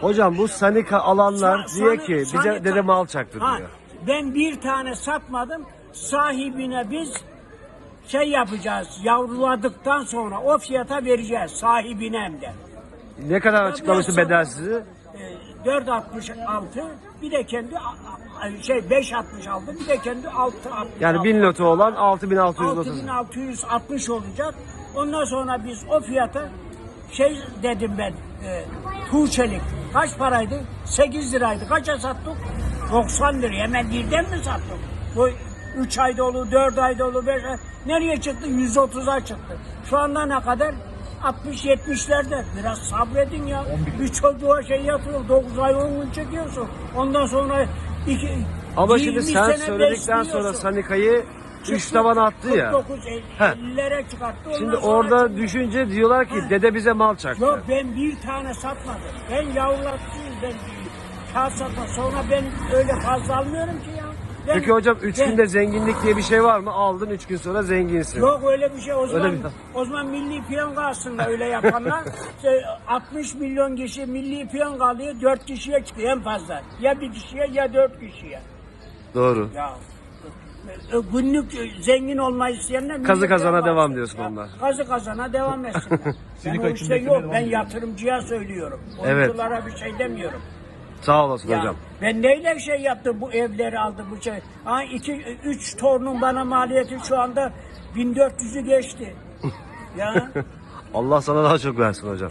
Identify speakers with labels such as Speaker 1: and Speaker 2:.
Speaker 1: Hocam bu sanika alanlar
Speaker 2: Sa- sani-
Speaker 1: ki bize
Speaker 2: sanika-
Speaker 1: dede mal çaktı
Speaker 2: Ha,
Speaker 1: diyor.
Speaker 2: Ben bir tane satmadım. Sahibine biz şey yapacağız. Yavruladıktan sonra o fiyata vereceğiz. Sahibine hem de.
Speaker 1: Ne kadar açıklamıştı
Speaker 2: biraz
Speaker 1: bedel
Speaker 2: sonra-
Speaker 1: sizi?
Speaker 2: Ee, 4.66 bir de kendi a- a- şey 5.66 bir de kendi 6
Speaker 1: Yani 1000 lotu olan 6630.
Speaker 2: 6660 olacak. Ondan sonra biz o fiyata şey dedim ben e, Tuğçelik kaç paraydı? 8 liraydı. Kaça sattık? 90 liraya. Hemen birden mi sattık? Bu 3 ay dolu, 4 ay dolu, 5 ay. Nereye çıktı? 130'a çıktı. Şu anda ne kadar? 60-70'lerde. Biraz sabredin ya. Bir çocuğa şey yapıyor. 9 ay 10 gün çekiyorsun. Ondan sonra iki,
Speaker 1: Ama
Speaker 2: 20
Speaker 1: şimdi sen söyledikten sonra sanikayı 3 taban attı ya.
Speaker 2: 49
Speaker 1: He.
Speaker 2: 50'lere çıkarttı. Ondan
Speaker 1: Şimdi
Speaker 2: sonra
Speaker 1: orada
Speaker 2: çıktı.
Speaker 1: düşünce diyorlar ki dede bize mal çaktı.
Speaker 2: Yok ben bir tane satmadım. Ben yavrulatçıyım ben kağıt satma. Sonra ben öyle fazla almıyorum ki ya. Ben-
Speaker 1: Peki hocam 3
Speaker 2: ben-
Speaker 1: günde zenginlik diye bir şey var mı? Aldın 3 gün sonra zenginsin.
Speaker 2: Yok öyle bir şey. O zaman,
Speaker 1: bir-
Speaker 2: o zaman milli piyango aslında öyle yapanlar. İşte 60 milyon kişi milli piyango alıyor. 4 kişiye çıkıyor en fazla. Ya bir kişiye ya 4 kişiye.
Speaker 1: Doğru.
Speaker 2: Ya günlük e, zengin olmayı isteyenler
Speaker 1: Kazı kazana devam diyorsun onlar.
Speaker 2: Kazı kazana devam etsinler. ben o işte yok. Ben yatırımcıya söylüyorum.
Speaker 1: Evet.
Speaker 2: Oyunculara bir şey demiyorum.
Speaker 1: Sağ olasın
Speaker 2: Ya,
Speaker 1: hocam.
Speaker 2: Ben neyle şey yaptım bu evleri aldım bu şey. Ha iki üç torunun bana maliyeti şu anda 1400'ü geçti. ya
Speaker 1: Allah sana daha çok versin hocam.